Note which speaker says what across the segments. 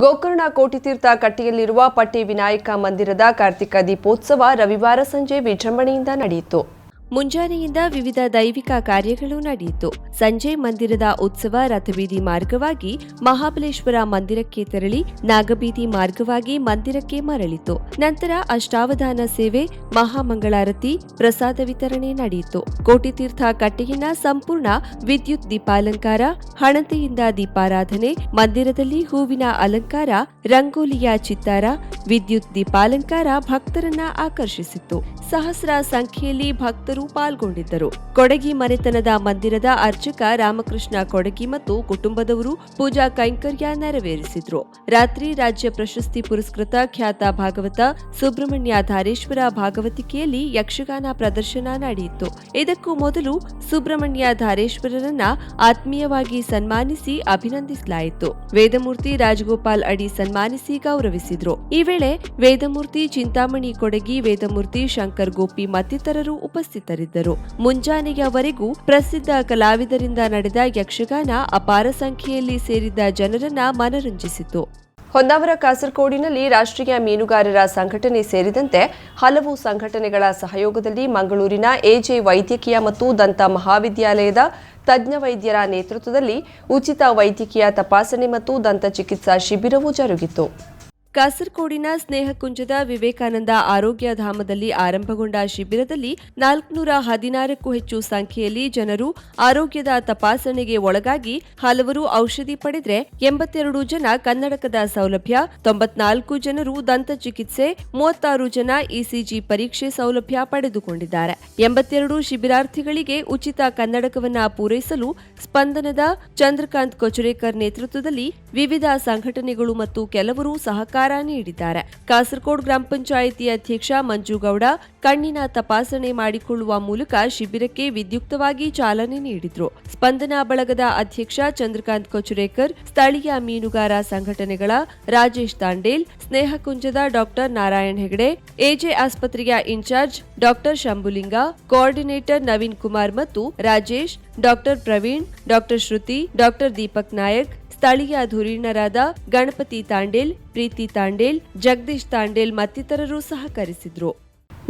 Speaker 1: ಗೋಕರ್ಣ ಕೋಟಿತೀರ್ಥ ಕಟ್ಟಿಯಲ್ಲಿರುವ ಪಟ್ಟಿ ವಿನಾಯಕ ಮಂದಿರದ ಕಾರ್ತಿಕ ದೀಪೋತ್ಸವ ರವಿವಾರ ಸಂಜೆ ವಿಜೃಂಭಣೆಯಿಂದ ನಡೆಯಿತು. ಮುಂಜಾನೆಯಿಂದ ವಿವಿಧ ದೈವಿಕ ಕಾರ್ಯಗಳು ನಡೆಯಿತು. ಸಂಜೆ ಮಂದಿರದ ಉತ್ಸವ ರಥಬೀದಿ ಮಾರ್ಗವಾಗಿ ಮಹಾಬಲೇಶ್ವರ ಮಂದಿರಕ್ಕೆ ತೆರಳಿ ನಾಗಬೀದಿ ಮಾರ್ಗವಾಗಿ ಮಂದಿರಕ್ಕೆ ಮರಳಿತು. ನಂತರ ಅಷ್ಟಾವಧಾನ ಸೇವೆ, ಮಹಾಮಂಗಳಾರತಿ, ಪ್ರಸಾದ ವಿತರಣೆ ನಡೆಯಿತು. ಕೋಟಿತೀರ್ಥ ಕಟ್ಟೆಯನ್ನ ಸಂಪೂರ್ಣ ವಿದ್ಯುತ್ ದೀಪಾಲಂಕಾರ, ಹಣತೆಯಿಂದ ದೀಪಾರಾಧನೆ, ಮಂದಿರದಲ್ಲಿ ಹೂವಿನ ಅಲಂಕಾರ, ರಂಗೋಲಿಯ ಚಿತ್ತಾರ, ವಿದ್ಯುತ್ ದೀಪಾಲಂಕಾರ ಭಕ್ತರನ್ನ ಆಕರ್ಷಿಸಿತು. ಸಹಸ್ರ ಸಂಖ್ಯೆಯಲ್ಲಿ ಭಕ್ತರು ಪಾಲ್ಗೊಂಡಿದ್ದರು. ಕೊಡಗಿ ಮನೆತನದ ಮಂದಿರದ ಅರ್ಚಕ ರಾಮಕೃಷ್ಣ ಕೊಡಗಿ ಮತ್ತು ಕುಟುಂಬದವರು ಪೂಜಾ ಕೈಂಕರ್ಯ ನೆರವೇರಿಸಿದ್ರು. ರಾತ್ರಿ ರಾಜ್ಯ ಪ್ರಶಸ್ತಿ ಪುರಸ್ಕೃತ ಖ್ಯಾತ ಭಾಗವತ ಸುಬ್ರಹ್ಮಣ್ಯ ಧಾರೇಶ್ವರ ಭಾಗವತಿಕೆಯಲ್ಲಿ ಯಕ್ಷಗಾನ ಪ್ರದರ್ಶನ ನಡೆಯಿತು. ಇದಕ್ಕೂ ಮೊದಲು ಸುಬ್ರಹ್ಮಣ್ಯ ಧಾರೇಶ್ವರರನ್ನ ಆತ್ಮೀಯವಾಗಿ ಸನ್ಮಾನಿಸಿ ಅಭಿನಂದಿಸಲಾಯಿತು. ವೇದಮೂರ್ತಿ ರಾಜಗೋಪಾಲ್ ಅಡಿ ಸನ್ಮಾನಿಸಿ ಗೌರವಿಸಿದ್ರು. ಈ ವೇಳೆ ವೇದಮೂರ್ತಿ ಚಿಂತಾಮಣಿ ಕೊಡಗಿ, ವೇದಮೂರ್ತಿ ಶಂಕರ್ ಗೋಪಿ ಮತ್ತಿತರರು ಉಪಸ್ಥಿತರಿದ್ದರು. ಮುಂಜಾನೆಯವರೆಗೂ ಪ್ರಸಿದ್ಧ ಕಲಾವಿದರಿಂದ ನಡೆದ ಯಕ್ಷಗಾನ ಅಪಾರ ಸಂಖ್ಯೆಯಲ್ಲಿ ಸೇರಿದ್ದ ಜನರನ್ನ ಮನರಂಜಿಸಿತು. ಹೊನ್ನಾವರ ಕಾಸರಗೋಡಿನಲ್ಲಿ ರಾಷ್ಟ್ರೀಯ ಮೀನುಗಾರರ ಸಂಘಟನೆ ಸೇರಿದಂತೆ ಹಲವು ಸಂಘಟನೆಗಳ ಸಹಯೋಗದಲ್ಲಿ ಮಂಗಳೂರಿನ ಎಜೆ ವೈದ್ಯಕೀಯ ಮತ್ತು ದಂತ ಮಹಾವಿದ್ಯಾಲಯದ ತಜ್ಞ ವೈದ್ಯರ ನೇತೃತ್ವದಲ್ಲಿ ಉಚಿತ ವೈದ್ಯಕೀಯ ತಪಾಸಣೆ ಮತ್ತು ದಂತ ಚಿಕಿತ್ಸಾ ಶಿಬಿರವೂ ಜರುಗಿತು. ಕಾಸರಗೋಡಿನ ಸ್ನೇಹಕುಂಜದ ವಿವೇಕಾನಂದ ಆರೋಗ್ಯ ಧಾಮದಲ್ಲಿ ಆರಂಭಗೊಂಡ ಶಿಬಿರದಲ್ಲಿ ನಾಲ್ಕುನೂರ ಹದಿನಾರಕ್ಕೂ ಹೆಚ್ಚು ಸಂಖ್ಯೆಯಲ್ಲಿ ಜನರು ಆರೋಗ್ಯದ ತಪಾಸಣೆಗೆ ಒಳಗಾಗಿ ಹಲವರು ಔಷಧಿ ಪಡೆದರೆ ಎಂಬತ್ತೆರಡು ಜನ ಕನ್ನಡಕದ ಸೌಲಭ್ಯ, ತೊಂಬತ್ನಾಲ್ಕು ಜನರು ದಂತ ಚಿಕಿತ್ಸೆ, ಮೂವತ್ತಾರು ಜನ ಇಸಿಜಿ ಪರೀಕ್ಷೆ ಸೌಲಭ್ಯ ಪಡೆದುಕೊಂಡಿದ್ದಾರೆ. ಎಂಬತ್ತೆರಡು ಶಿಬಿರಾರ್ಥಿಗಳಿಗೆ ಉಚಿತ ಕನ್ನಡಕವನ್ನ ಪೂರೈಸಲು ಸ್ಪಂದನದ ಚಂದ್ರಕಾಂತ್ ಕೊಚರೇಕರ್ ನೇತೃತ್ವದಲ್ಲಿ ವಿವಿಧ ಸಂಘಟನೆಗಳು ಮತ್ತು ಕೆಲವರು ಸಹಕಾರ ನೀಡಿದ್ದಾರೆ. ಕಾಸರಗೋಡ್ ಗ್ರಾಮ ಪಂಚಾಯಿತಿ ಅಧ್ಯಕ್ಷ ಮಂಜುಗೌಡ ಕಣ್ಣಿನ ತಪಾಸಣೆ ಮಾಡಿಕೊಳ್ಳುವ ಮೂಲಕ ಶಿಬಿರಕ್ಕೆ ವಿದ್ಯುಕ್ತವಾಗಿ ಚಾಲನೆ ನೀಡಿದ್ರು. ಸ್ಪಂದನಾ ಬಳಗದ ಅಧ್ಯಕ್ಷ ಚಂದ್ರಕಾಂತ್ ಕೊಚುರೇಕರ್, ಸ್ಥಳೀಯ ಮೀನುಗಾರ ಸಂಘಟನೆಗಳ ರಾಜೇಶ್ ತಾಂಡೇಲ್ ಸ್ನೇಹಕುಂಜದ ಡಾಕ್ಟರ್ ನಾರಾಯಣ್ ಹೆಗಡೆ, ಎಜೆ ಆಸ್ಪತ್ರೆಯ in charge doctor Shambhulinga, coordinator Naveen Kumar ಮತ್ತು Rajesh, doctor Praveen, doctor Shruti, doctor Deepak Nayak ಸ್ಥಳೀಯ ಧುರೀಣರಾದ ಗಣಪತಿ ತಾಂಡೇಲ್, ಪ್ರೀತಿ ತಾಂಡೇಲ್, ಜಗದೀಶ್ ತಾಂಡೇಲ್ ಮತ್ತಿತರರು ಸಹಕರಿಸಿದ್ರು.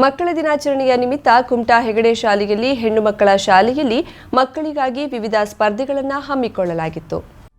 Speaker 1: ಮಕ್ಕಳ ದಿನಾಚರಣೆಯ ನಿಮಿತ್ತ ಕುಮಟಾ ಹೆಗಡೆ ಶಾಲೆಯಲ್ಲಿ ಹೆಣ್ಣು ಮಕ್ಕಳ ಶಾಲೆಯಲ್ಲಿ ಮಕ್ಕಳಿಗಾಗಿ ವಿವಿಧ ಸ್ಪರ್ಧೆಗಳನ್ನು ಹಮ್ಮಿಕೊಳ್ಳಲಾಗಿತ್ತು.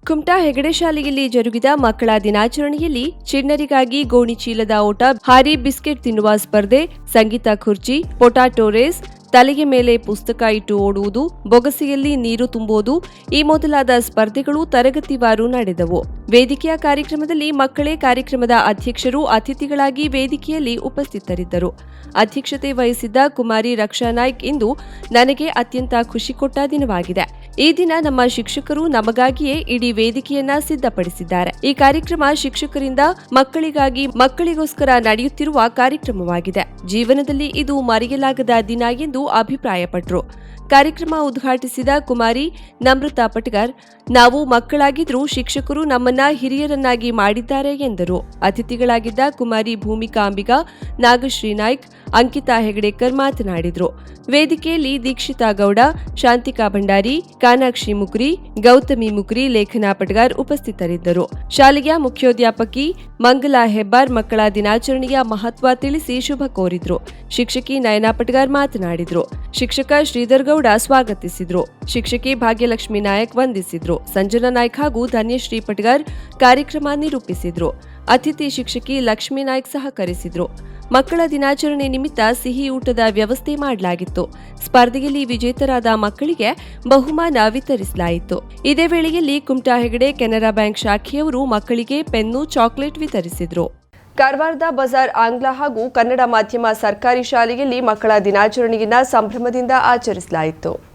Speaker 1: ಕುಮಟಾ ಹೆಗಡೆ ಶಾಲೆಯಲ್ಲಿ ಜರುಗಿದ ಮಕ್ಕಳ ದಿನಾಚರಣೆಯಲ್ಲಿ ಚಿಣ್ಣರಿಗಾಗಿ ಗೋಣಿ ಚೀಲದ ಓಟ, ಹಾರಿ ಬಿಸ್ಕೆಟ್ ತಿನ್ನುವ ಸ್ಪರ್ಧೆ, ಸಂಗೀತ ಖುರ್ಚಿ, ಪೊಟಾಟೋ ರೇಸ್ ತಲೆಗೆ ಮೇಲೆ ಪುಸ್ತಕ ಇಟ್ಟು ಓಡುವುದು, ಬೊಗಸೆಯಲ್ಲಿ ನೀರು ತುಂಬುವುದು ಈ ಮೊದಲಾದ ಸ್ಪರ್ಧೆಗಳು ತರಗತಿವಾರು ನಡೆದವು. ವೇದಿಕೆಯ ಕಾರ್ಯಕ್ರಮದಲ್ಲಿ ಮಕ್ಕಳೇ ಕಾರ್ಯಕ್ರಮದ ಅಧ್ಯಕ್ಷರು, ಅತಿಥಿಗಳಾಗಿ ವೇದಿಕೆಯಲ್ಲಿ ಉಪಸ್ಥಿತರಿದ್ದರು. ಅಧ್ಯಕ್ಷತೆ ವಹಿಸಿದ್ದ ಕುಮಾರಿ ರಕ್ಷಾ ನಾಯ್ಕ್ ಇಂದು ನನಗೆ ಅತ್ಯಂತ ಖುಷಿ ಕೊಟ್ಟ ದಿನವಾಗಿದೆ. ಈ ದಿನ ನಮ್ಮ ಶಿಕ್ಷಕರು ನಮಗಾಗಿಯೇ ಇಡೀ ವೇದಿಕೆಯನ್ನ ಸಿದ್ಧಪಡಿಸಿದ್ದಾರೆ. ಈ ಕಾರ್ಯಕ್ರಮ ಶಿಕ್ಷಕರಿಂದ ಮಕ್ಕಳಿಗಾಗಿ ಮಕ್ಕಳಿಗೋಸ್ಕರ ನಡೆಯುತ್ತಿರುವ ಕಾರ್ಯಕ್ರಮವಾಗಿದೆ. ಜೀವನದಲ್ಲಿ ಇದು ಮರೆಯಲಾಗದ ದಿನ ಎಂದು ಅಭಿಪ್ರಾಯಪಟ್ಟರು ಕಾರ್ಯಕ್ರಮ ಉದ್ಘಾಟಿಸಿದ ಕುಮಾರಿ ನಮ್ರತಾ ಪಟ್ಗಾರ್, ನಾವು ಮಕ್ಕಳಾಗಿದ್ರೂ ಶಿಕ್ಷಕರು ನಮ್ಮನ್ನ ಹಿರಿಯರನ್ನಾಗಿ ಮಾಡಿದ್ದಾರೆ ಎಂದರು. ಅತಿಥಿಗಳಾಗಿದ್ದ ಕುಮಾರಿ ಭೂಮಿಕಾ ಅಂಬಿಗ, ನಾಗಶ್ರೀ ನಾಯ್ಕ್, ಅಂಕಿತಾ ಹೆಗಡೇಕರ್ ಮಾತನಾಡಿದರು. ವೇದಿಕೆಯಲ್ಲಿ ದೀಕ್ಷಿತಾ ಗೌಡ, ಶಾಂತಿಕಾ ಭಂಡಾರಿ, ಕಾನಾಕ್ಷಿ ಮುಕ್ರಿ, ಗೌತಮಿ ಮುಕ್ರಿ, ಲೇಖನಾ ಪಟ್ಗಾರ್ ಉಪಸ್ಥಿತರಿದ್ದರು. ಶಾಲೆಯ ಮುಖ್ಯೋದ್ಯಾಪಕಿ ಮಂಗಲಾ ಹೆಬ್ಬಾರ್ ಮಕ್ಕಳ ದಿನಾಚರಣೆಯ ಮಹತ್ವ ತಿಳಿಸಿ ಶುಭ ಕೋರಿದ್ರು. ಶಿಕ್ಷಕಿ ನಯನಾ ಪಟ್ಗಾರ್ ಮಾತನಾಡಿದ್ರು. ಶಿಕ್ಷಕ ಶ್ರೀಧರ್ ಗೌಡ ಸ್ವಾಗತಿಸಿದ್ರು. ಶಿಕ್ಷಕಿ ಭಾಗ್ಯಲಕ್ಷ್ಮಿ ನಾಯಕ್ ವಂದಿಸಿದ್ರು. ಸಂಜನಾ ನಾಯ್ಕ್ ಹಾಗೂ ಧನ್ಯಶ್ರೀ ಪಟ್ಗರ್ ಕಾರ್ಯಕ್ರಮ ನಿರೂಪಿಸಿದ್ರು. ಅತಿಥಿ ಶಿಕ್ಷಕಿ ಲಕ್ಷ್ಮೀ ನಾಯ್ಕ್ ಸಹಕರಿಸಿದ್ರು. ಮಕ್ಕಳ ದಿನಾಚರಣೆ ನಿಮಿತ್ತ ಸಿಹಿ ಊಟದ ವ್ಯವಸ್ಥೆ ಮಾಡಲಾಗಿತ್ತು. ಸ್ಪರ್ಧೆಯಲ್ಲಿ ವಿಜೇತರಾದ ಮಕ್ಕಳಿಗೆ ಬಹುಮಾನ ವಿತರಿಸಲಾಯಿತು. ಇದೇ ವೇಳೆಯಲ್ಲಿ ಕುಮಟಾ ಹೆಗಡೆ ಕೆನರಾ ಬ್ಯಾಂಕ್ ಶಾಖೆಯವರು ಮಕ್ಕಳಿಗೆ ಪೆನ್ನು, ಚಾಕ್ಲೇಟ್ ವಿತರಿಸಿದ್ರು. ಕಾರವಾರದ ಬಜಾರ್ ಆಂಗ್ಲ ಹಾಗೂ ಕನ್ನಡ ಮಾಧ್ಯಮ ಸರ್ಕಾರಿ ಶಾಲೆಯಲ್ಲಿ ಮಕ್ಕಳ ದಿನಾಚರಣೆಯನ್ನ ಸಂಭ್ರಮದಿಂದ ಆಚರಿಸಲಾಯಿತು.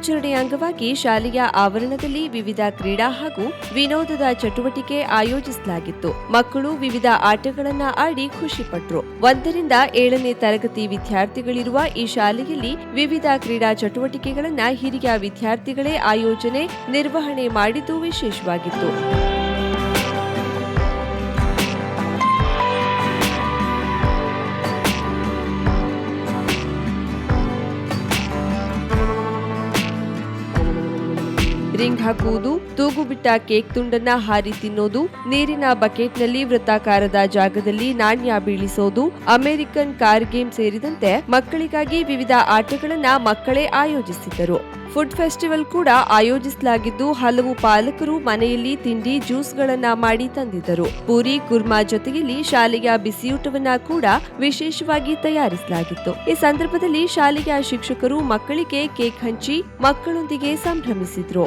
Speaker 1: ಮಕ್ಕಳ ದಿನಾಚರಣೆ ದಿನಾಚರಣೆ ಅಂಗವಾಗಿ ಶಾಲೆಯ ಆವರಣದಲ್ಲಿ ವಿವಿಧ ಕ್ರೀಡಾ ಹಾಗೂ ವಿನೋದದ ಚಟುವಟಿಕೆ ಆಯೋಜಿಸಲಾಗಿತ್ತು. ಮಕ್ಕಳು ವಿವಿಧ ಆಟಗಳನ್ನು ಆಡಿ ಖುಷಿಪಟ್ಟರು ಒಂದರಿಂದ ಏಳನೇ ತರಗತಿ ವಿದ್ಯಾರ್ಥಿಗಳಿರುವ ಈ ಶಾಲೆಯಲ್ಲಿ ವಿವಿಧ ಕ್ರೀಡಾ ಚಟುವಟಿಕೆಗಳನ್ನು ಹಿರಿಯ ವಿದ್ಯಾರ್ಥಿಗಳೇ ಆಯೋಜನೆ, ನಿರ್ವಹಣೆ ಮಾಡಿದ್ದು ವಿಶೇಷವಾಗಿತ್ತು. ರಿಂಗ್ ಹಾಕುವುದು, ತೂಗು ಬಿಟ್ಟ ಕೇಕ್ ತುಂಡನ್ನ ಹಾರಿ ತಿನ್ನೋದು, ನೀರಿನ ಬಕೆಟ್ನಲ್ಲಿ ವೃತ್ತಾಕಾರದ ಜಾಗದಲ್ಲಿ ನಾಣ್ಯ ಬೀಳಿಸೋದು, ಅಮೆರಿಕನ್ ಕಾರ್ ಗೇಮ್ ಸೇರಿದಂತೆ ಮಕ್ಕಳಿಗಾಗಿ ವಿವಿಧ ಆಟಗಳನ್ನ ಮಕ್ಕಳೇ ಆಯೋಜಿಸಿದ್ದರು. ಫುಡ್ ಫೆಸ್ಟಿವಲ್ ಕೂಡ ಆಯೋಜಿಸಲಾಗಿದ್ದು ಹಲವು ಪಾಲಕರು ಮನೆಯಲ್ಲಿ ತಿಂಡಿ, ಜ್ಯೂಸ್ಗಳನ್ನ ಮಾಡಿ ತಂದಿದ್ದರು. ಪೂರಿ, ಕುರ್ಮಾ ಜೊತೆಯಲ್ಲಿ ಶಾಲೆಯ ಬಿಸಿಯೂಟವನ್ನ ಕೂಡ ವಿಶೇಷವಾಗಿ ತಯಾರಿಸಲಾಗಿತ್ತು. ಈ ಸಂದರ್ಭದಲ್ಲಿ ಶಾಲೆಯ ಶಿಕ್ಷಕರು ಮಕ್ಕಳಿಗೆ ಕೇಕ್ ಹಂಚಿ ಮಕ್ಕಳೊಂದಿಗೆ ಸಂಭ್ರಮಿಸಿದ್ರು.